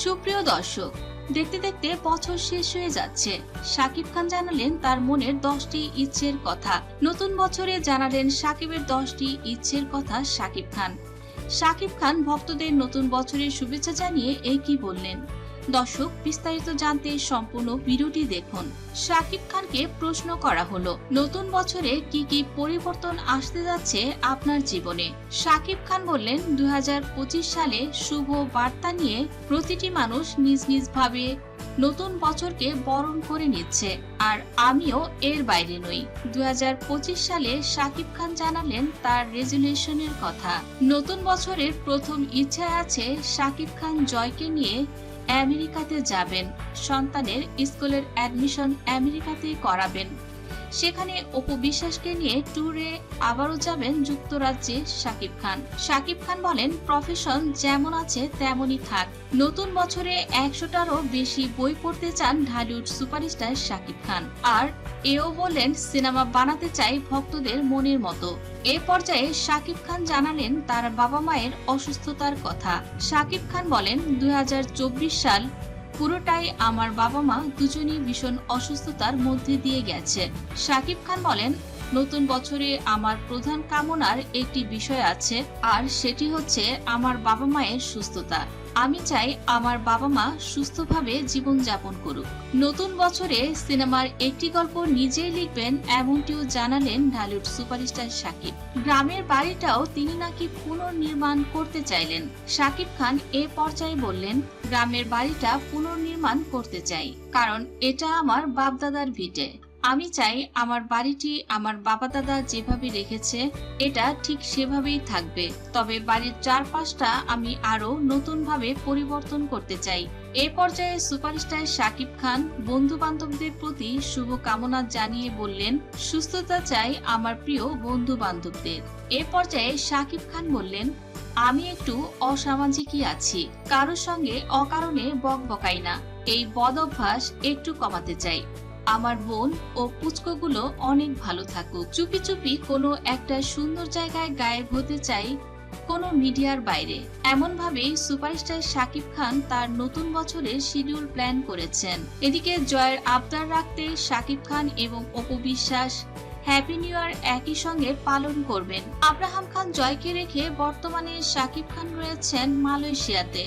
সুপ্রিয় দর্শক, দেখতে দেখতে বছর শেষ হয়ে যাচ্ছে। সাকিব খান জানালেন তার মনের দশটি ইচ্ছের কথা। নতুন বছরে জানালেন সাকিবের দশটি ইচ্ছের কথা সাকিব খান। সাকিব খান ভক্তদের নতুন বছরের শুভেচ্ছা জানিয়ে এই কি বললেন। দর্শক, বিস্তারিত জানতে সম্পূর্ণ ভিডিওটি দেখুন। শাকিব খানকে প্রশ্ন করা হলো, নতুন বছরে কি কি পরিবর্তন আসতে যাচ্ছে আপনার জীবনে? শাকিব খান বললেন দুই হাজার পঁচিশ সালে শুভ বার্তা নিয়ে প্রতিটি মানুষ নিজ নিজ ভাবে নতুন বছরকে বরণ করে নিচ্ছে, আর আমিও এর বাইরে নই। দুই হাজার পঁচিশ সালে শাকিব খান জানালেন তার রেজুলেশনের কথা। নতুন বছরের প্রথম ইচ্ছা আছে শাকিব খান জয়কে নিয়ে আমেরিকাতে যাবেন। সন্তানের স্কুলের অ্যাডমিশন আমেরিকাতেই করাবেন। সেখানে অপু বিশ্বাসকে নিয়ে ট্যুরে আবারও যাবেন যুক্তরাজ্যে শাকিব খান। শাকিব খান বলেন, প্রফেশন যেমন আছে তেমনই থাক। নতুন বছরে একশোটারও বেশি বই পড়তে চান ঢালিউড সুপারস্টার শাকিব খান। আর এও বললেন, সিনেমা বানাতে চাই ভক্তদের মনের মতো। এ পর্যায়ে শাকিব খান জানালেন তার বাবা মায়ের অসুস্থতার কথা। শাকিব খান বলেন, দুই হাজার চব্বিশ সাল পুরোটাই আমার বাবা মা দুজনই ভীষণ অসুস্থতার মধ্যে দিয়ে গেছে। শাকিব খান বলেন, নতুন বছরে আমার প্রধান কামনার একটি বিষয় আছে, আর সেটি হচ্ছে আমার বাবা মায়ের সুস্থতা। আমি চাই আমার বাবা মা সুস্থভাবে জীবনযাপন করুক। নতুন বছরে সিনেমার একটি গল্প নিজেই লিখবেন, এমনটিও জানালেন ঢালিউড সুপারস্টার শাকিব। গ্রামের বাড়িটাও তিনি নাকি পুনর্নির্মাণ করতে চাইলেন। শাকিব খান এ পর্যায়ে বললেন, গ্রামের বাড়িটা পুনর্নির্মাণ করতে চাই, কারণ এটা আমার বাপদাদার ভিটে। আমি চাই আমার বাড়িটি আমার বাবা দাদা যেভাবে রেখেছে, এটা ঠিক সেভাবেই থাকবে। তবে বাড়ির চারপাশটা আমি আরও নতুনভাবে পরিবর্তন করতে চাই। এ পর্যায়ে সুপারস্টার শাকিব খান বন্ধু বান্ধবদের প্রতি শুভ কামনা জানিয়ে বললেন, সুস্থতা চাই আমার প্রিয় বন্ধু বান্ধবদের এ পর্যায়ে শাকিব খান বললেন, আমি একটু অসামাজিকই আছি। কারোর সঙ্গে অকারণে বক বকাই না। এই বদ অভ্যাস একটু কমাতে চাই। আমার বোন ও পুচকোগুলো অনেক ভালো থাকুক। চুপি চুপি কোনো একটা সুন্দর জায়গায় গায়েব হতে চাই কোনো মিডিয়ার বাইরে। এমন ভাবেই সুপারস্টার শাকিব খান তার নতুন বছরের শিডিউল প্ল্যান করেছেন। এদিকে জয়ের আবদার রাখতে শাকিব খান এবং Apu Biswas happy new year একই সঙ্গে পালন করবেন। আব্রাহাম খান জয়কে রেখে বর্তমানে শাকিব খান রয়েছেন মালয়েশিয়াতে।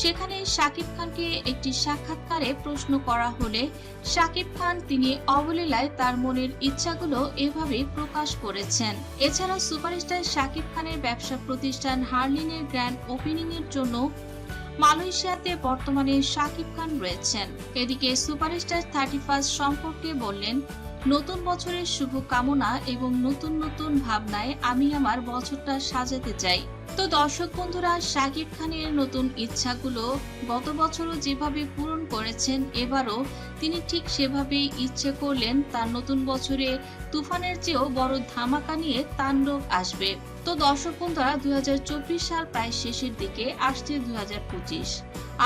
সেখানে শাকিব খানকে একটি সাক্ষাৎকারে প্রশ্ন করা হলে শাকিব খান তিনি অবলীলায় তার মনের ইচ্ছাগুলো এভাবে প্রকাশ করেছেন। এছাড়া সুপারস্টার শাকিব খানের ব্যবসা প্রতিষ্ঠান হার্লিনের গ্র্যান্ড ওপেনিং এর জন্য মালয়েশিয়াতে বর্তমানে শাকিব খান রয়েছেন। এদিকে সুপারস্টার থার্টি ফার্স্ট সম্পর্কে বললেন, নতুন বছরের শুভ কামনা এবং নতুন নতুন ভাবনায় আমি আমার বছরটা সাজাতে চাই। তো দর্শক বন্ধুরা, শাকিব খানের নতুন ইচ্ছাগুলো গত বছরও যেভাবে পূরণ করেছেন, এবারও তিনি ঠিক সেভাবেই ইচ্ছে করলেন তার নতুন বছরে তুফানের চেয়েও বড় ধামাকা নিয়ে তাণ্ডব আসবে। তো দর্শক বন্ধুরা, দুই হাজার চব্বিশ সাল প্রায় শেষের দিকে আসছে দুই হাজার পঁচিশ।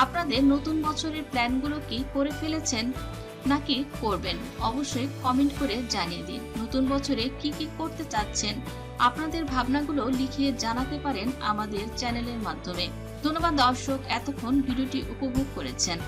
আপনাদের নতুন বছরের প্ল্যানগুলো কি করে ফেলেছেন? নাকি করবেন। অবশ্যই কমেন্ট করে জানিয়ে দিন। নতুন বছরে কি কি করতে চাচ্ছেন, আপনাদের ভাবনাগুলো লিখিয়ে জানাতে পারেন আমাদের চ্যানেলের মাধ্যমে। ধন্যবাদ দর্শক এতক্ষণ ভিডিওটি উপভোগ করেছেন।